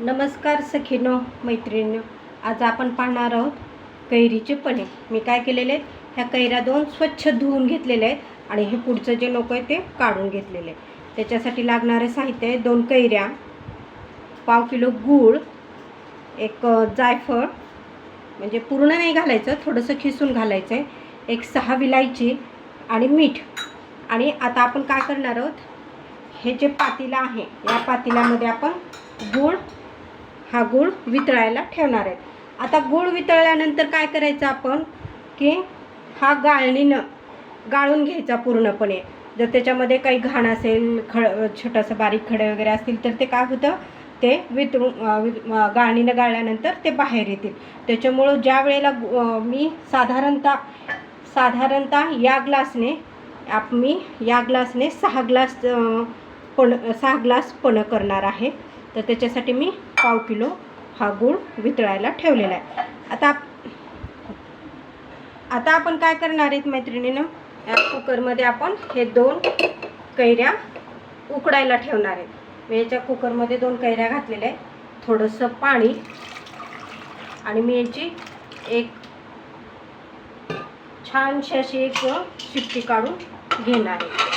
नमस्कार सखीनो मैत्रिणी आज आपण पाहणार आहोत कैरीचे पणे. मी काय केलेले आहेत? ह्या कैऱ्या दोन स्वच्छ धुवून घेतलेले आहेत आणि हे पुढचं जे नको आहे ते काढून घेतलेले आहे त्याच्यासाठी लागणारे साहित्य आहे दोन कैऱ्या पाव किलो गूळ एक जायफळ म्हणजे पूर्ण नाही घालायचं थोडंसं खिसून घालायचं आहे एक सहा विलायची आणि मीठ. आणि आता आपण काय करणार आहोत? हे जे पातीला आहे या पातील्यामध्ये आपण गूळ हा गूळ वितळायला ठेवणार आहे. आता गूळ वितळल्यानंतर काय करायचं आपण? की हा गाळणीनं गाळून घ्यायचा पूर्णपणे. जर त्याच्यामध्ये काही घाण असेल खड छोटंसं बारीक खडे वगैरे असतील तर ते काय होतं? ते वितळून गाळणीनं गाळल्यानंतर ते बाहेर येतील. त्याच्यामुळं ज्या वेळेला गु- मी साधारणतः साधारणतः या ग्लासने आप मी या ग्लासने सहा ग्लास पण सहा ग्लास पणं करणार आहे. तर त्याच्यासाठी मी पाव किलो हा गूळ वितळायला ठेवलेला आहे. आता आता आपण काय करणार आहेत मैत्रिणीनं? या कुकरमध्ये आपण हे दोन कैऱ्या उकडायला ठेवणार आहेत. मी याच्या कुकरमध्ये दोन कैऱ्या घातलेल्या आहेत. थोडंसं पाणी आणि मी याची एक छानशी अशी एक शिट्टी काढून घेणार आहे.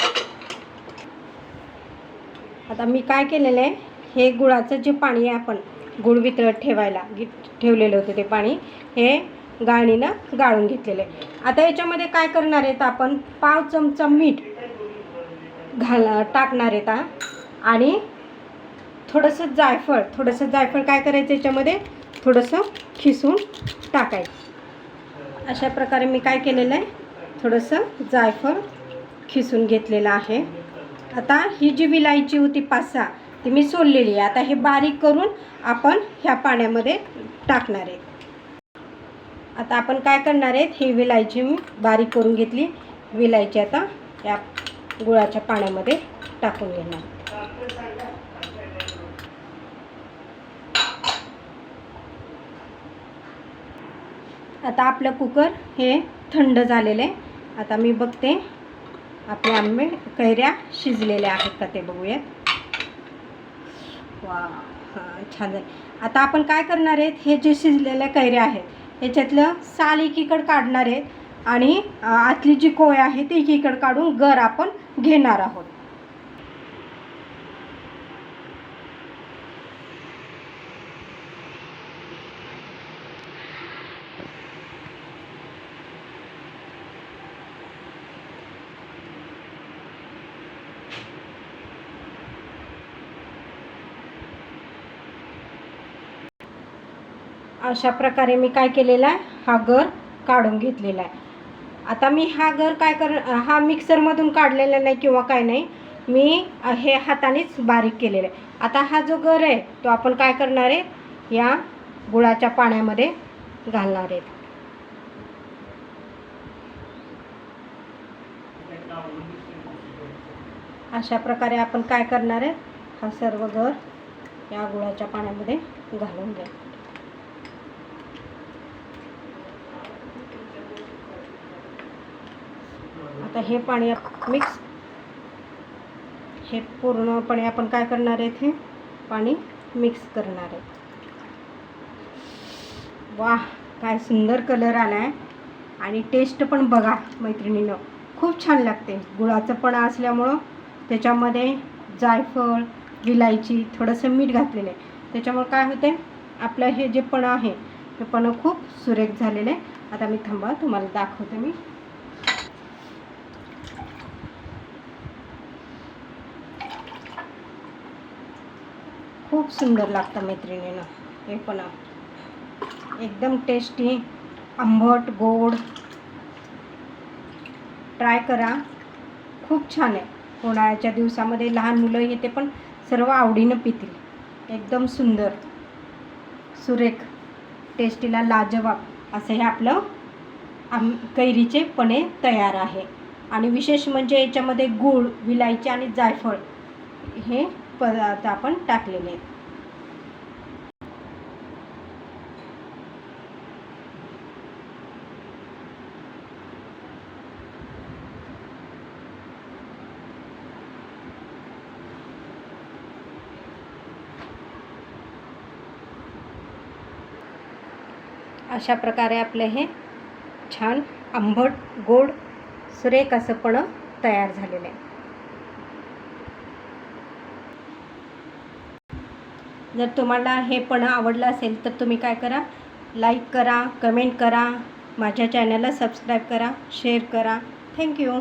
आता मी काय केलेलं आहे? हे गुळाचं जे पाणी आहे आपण गुळ वितळत ठेवायला ठेवलेलं होतं ते पाणी हे गाळणीनं गाळून घेतलेलं आहे. आता याच्यामध्ये काय करणार आहेत आपण? पाव चमचा मीठ घाल टाकणार आहेत हा. आणि थोडंसं जायफळ थोडंसं जायफळ काय करायचं याच्यामध्ये? थोडंसं खिसून टाकायचं. अशा प्रकारे मी काय केलेलं आहे? थोडंसं जायफळ खिसून घेतलेलं आहे. आता ही जी विलायची होती पाच सहा ती मी सोललेली आहे. आता हे बारीक करून आपण ह्या पाण्यामध्ये टाकणार आहे. आता आपण काय करणार आहेत ही विलायची मी बारीक करून घेतली. विलायची आता या गुळाच्या पाण्यामध्ये टाकून घेणार. आता आपलं कुकर हे थंड झालेलं आहे. आता मी बघते. आपले आंबे कैऱ्या शिजलेल्या आहेत का ते बघूयात. वा हां छान झाले आता आपण काय करणार आहेत हे जे शिजलेल्या कैऱ्या आहेत ह्याच्यातलं साल एकीकडं काढणार आहेत आणि आतली जी कोय आहे ती एकीकडं काढून गर आपण घेणार आहोत. अशा प्रकारे मी काय केलेला आहे हा गर काढून घेतलेला आहे. आता मी हा गर काय कर हा मिक्सरमधून काढलेला नाही किंवा काय नाही मी हे हातानेच बारीक केलेलं आहे. आता हा जो गर आहे तो आपण काय करणार आहे या गुळाच्या पाण्यामध्ये घालणार आहेत अशा प्रकारे आपण काय करणार आहे हा सर्व गर या गुळाच्या पाण्यामध्ये घालून घ्या आता हे पाणी मिक्स हे पूर्णपणे आपण काय करणार आहेत हे? पाणी मिक्स करणार आहे वा काय सुंदर कलर आला आहे आणि टेस्ट पण बघा मैत्रिणीनं. खूप छान लागते. गुळाचं पण असल्यामुळं त्याच्यामध्ये जायफळ विलायची थोडंसं मीठ घातलेलं आहे. त्याच्यामुळं काय होते आपलं हे जे पण आहे हे पण खूप सुरेख झालेलं आहे. आता मी थांबा तुम्हाला दाखवते मी. खूप सुंदर लागतं मैत्रिणीनं. हे पण एकदम टेस्टी आंबट गोड. ट्राय करा. खूप छान आहे. उन्हाळ्याच्या दिवसामध्ये लहान मुलं हे ते पण सर्व आवडीनं पितील. एकदम सुंदर. सुरेख. टेस्टीला लाजवाब. असं हे आपलं आम कैरीचे पणे तयार आहे. आणि विशेष म्हणजे याच्यामध्ये गूळ विलायची आणि जायफळ हे पदार्थ आपण टाकलेले आहेत. अशा प्रकारे आपले हे छान आंबट गोड सुरेख असं पण तयार झालेलं आहे जर तुम्हाला हे पण आवडलं असेल तर तुम्ही काय करा? लाईक करा कमेंट करा माझ्या चॅनलला सबस्क्राईब करा शेअर करा. थँक्यू